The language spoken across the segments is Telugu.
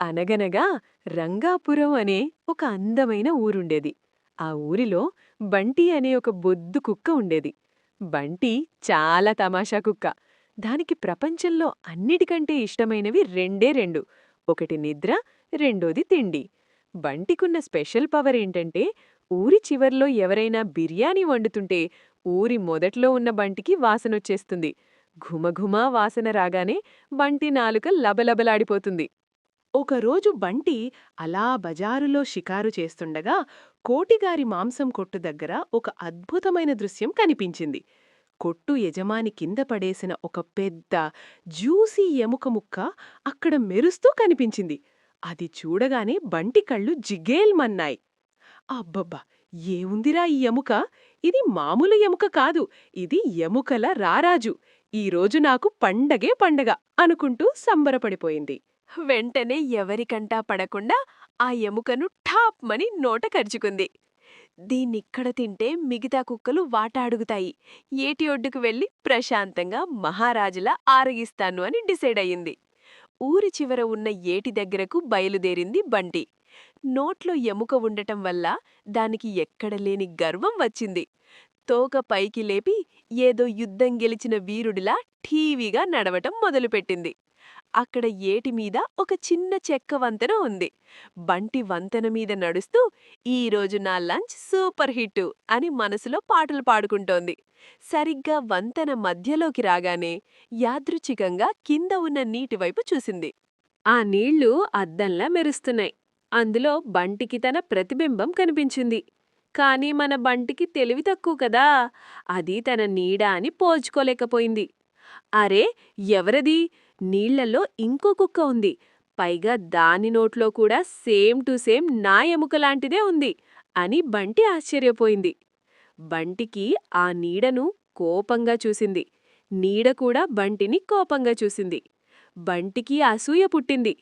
అనగనగా రంగాపురం అనే ఒక అందమైన ఊరుండేది. ఆ ఊరిలో బంటి అనే ఒక బొద్దు కుక్క ఉండేది. బంటి చాలా తమాషా కుక్క. దానికి ప్రపంచంలో అన్నిటికంటే ఇష్టమైనవి రెండే రెండు. ఒకటి నిద్ర రెండోది తిండి. బంటికున్న స్పెషల్ పవర్ ఏంటంటే ఊరి చివర్లో ఎవరైనా బిర్యానీ వండుతుంటే ఊరి మొదట్లో ఉన్న బంటికి వాసనొచ్చేస్తుంది. ఘుమఘుమా వాసన రాగానే బంటి నాలుక లబలబలాడిపోతుంది. ఒకరోజు బంటి అలా బజారులో షికారు చేస్తుండగా కోటిగారి మాంసం కొట్టు దగ్గర ఒక అద్భుతమైన దృశ్యం కనిపించింది. కొట్టు యజమాని కింద పడేసిన ఒక పెద్ద జ్యూసీ ఎముక ముక్క అక్కడ మెరుస్తూ కనిపించింది. అది చూడగానే బంటి కళ్ళు జిగేల్మన్నాయి. అబ్బబ్బా! ఏముందిరా ఈ ఎముక? ఇది మామూలు ఎముక కాదు ఇది ఎముకల రారాజు. ఈరోజు నాకు పండగే పండగ అనుకుంటూ సంబరపడిపోయింది. వెంటనే ఎవరికంటా పడకుండా ఆ ఎముకను ఠాప్మని నోట కరుచుకుంది. దీన్నిక్కడ తింటే మిగతా కుక్కలు వాటాడుగుతాయి ఏటి ఒడ్డుకు వెళ్ళి ప్రశాంతంగా మహారాజులా ఆరగిస్తాను అని డిసైడ్ అయింది ఊరి చివర ఉన్న ఏటి దగ్గరకు బయలుదేరింది బంటి. నోట్లో ఎముక ఉండటం వల్ల దానికి ఎక్కడలేని గర్వం వచ్చింది. తోక పైకి లేపి ఏదో యుద్ధం గెలిచిన వీరుడిలా ఠీవీగా నడవటం మొదలుపెట్టింది. అక్కడ ఏటిమీద ఒక చిన్న చెక్క వంతెన ఉంది. బంటి వంతెన మీద నడుస్తూ ఈరోజు నా లంచ్ సూపర్ హిట్టు అని మనసులో పాటలు పాడుకుంటోంది. సరిగ్గా వంతెన మధ్యలోకి రాగానే యాదృచ్ఛికంగా కింద ఉన్న నీటివైపు చూసింది. ఆ నీళ్ళు అద్దంలా మెరుస్తున్నాయి. అందులో బంటికి తన ప్రతిబింబం కనిపించింది. కానీ మన బంటికి తెలివి తక్కువ కదా అది తన నీడ అని పోల్చుకోలేకపోయింది. అరే ఎవరది? నీళ్ళలో ఇంకో కుక్క ఉంది. పైగా దాని నోట్లో కూడా సేమ్ టు సేమ్ నా ఎముకలాంటిదే ఉంది అని బంటి ఆశ్చర్యపోయింది. బంటికి ఆ నీడను కోపంగా చూసింది. నీడ కూడా బంటిని కోపంగా చూసింది. బంటికి అసూయ పుట్టింది.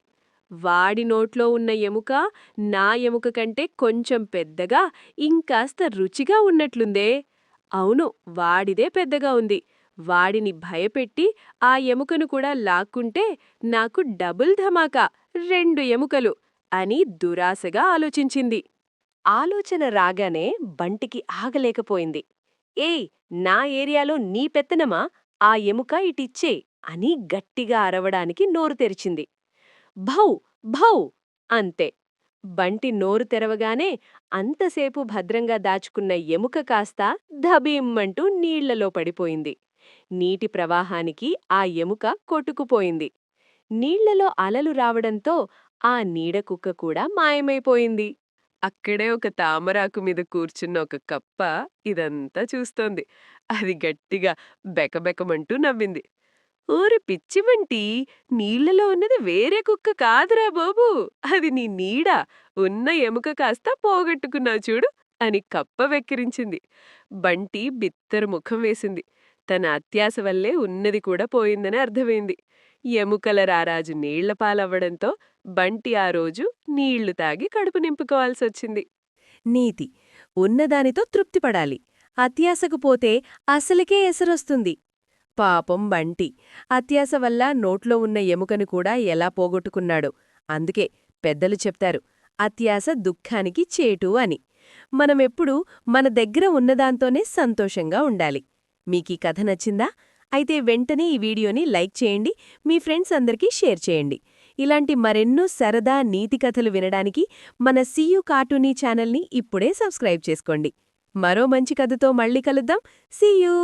వాడి నోట్లో ఉన్న ఎముక నా ఎముక కంటే కొంచెం పెద్దగా ఇంకాస్త రుచిగా ఉన్నట్లుందే. అవును వాడిదే పెద్దగా ఉంది. వాడిని భయపెట్టి ఆ ఎముకను కూడా లాక్కుంటే నాకు డబుల్ ధమాకా రెండు ఎముకలు అని దురాశగా ఆలోచించింది. ఆలోచన రాగానే బంటికి ఆగలేకపోయింది. ఏయ్ నా ఏరియాలో నీ పెత్తనమా? ఆ ఎముక ఇటిచ్చే అని గట్టిగా అరవడానికి నోరు తెరిచింది. భౌ భౌ అంతే. బంటి నోరు తెరవగానే అంతసేపు భద్రంగా దాచుకున్న ఎముక కాస్త ధబీమ్మంటూ నీళ్ళలో పడిపోయింది. నీటి ప్రవాహానికి ఆ ఎముక కొట్టుకుపోయింది. నీళ్ళలో అలలు రావడంతో ఆ నీడకుక్క కూడా మాయమైపోయింది. అక్కడే ఒక తామరాకు మీద కూర్చున్న ఒక కప్ప ఇదంతా చూస్తోంది. అది గట్టిగా బెకబెకమంటూ నవ్వింది. ఓరి పిచ్చివంటి నీళ్ళలో ఉన్నది వేరే కుక్క కాదురా బాబు. అది నీ నీడ. ఉన్న ఎముక కాస్త పోగొట్టుకున్నావు చూడు అని కప్ప వెక్కిరించింది. బంటి బిత్తరు ముఖం వేసింది. తన అత్యాశ వల్లే ఉన్నది కూడా పోయిందని అర్థమైంది. ఎముకల రారాజు నీళ్ళ పాలవ్వడంతో బంటి ఆ రోజు నీళ్ళు తాగి కడుపు నింపుకోవాల్సొచ్చింది. నీతి. ఉన్నదానితో తృప్తిపడాలి. అత్యాశకు పోతే అసలుకే ఎసరొస్తుంది. పాపం బంటి. అత్యాశ వల్ల నోట్లో ఉన్న ఎముకను కూడా ఎలా పోగొట్టుకున్నాడు. అందుకే పెద్దలు చెప్తారు అత్యాశ దుఃఖానికి చేటు అని. మనమెప్పుడూ మన దగ్గర ఉన్నదాంతోనే సంతోషంగా ఉండాలి. మీకీ కథ నచ్చిందా? అయితే వెంటనే ఈ వీడియోని లైక్ చేయండి మీ ఫ్రెండ్స్ అందరికీ షేర్ చేయండి. ఇలాంటి మరెన్నో సరదా నీతి కథలు వినడానికి మన సీయూ కార్టూనీ ఛానల్ని ఇప్పుడే సబ్స్క్రైబ్ చేసుకోండి. మరో మంచి కథతో మళ్ళీ కలుద్దాం. సీయూ!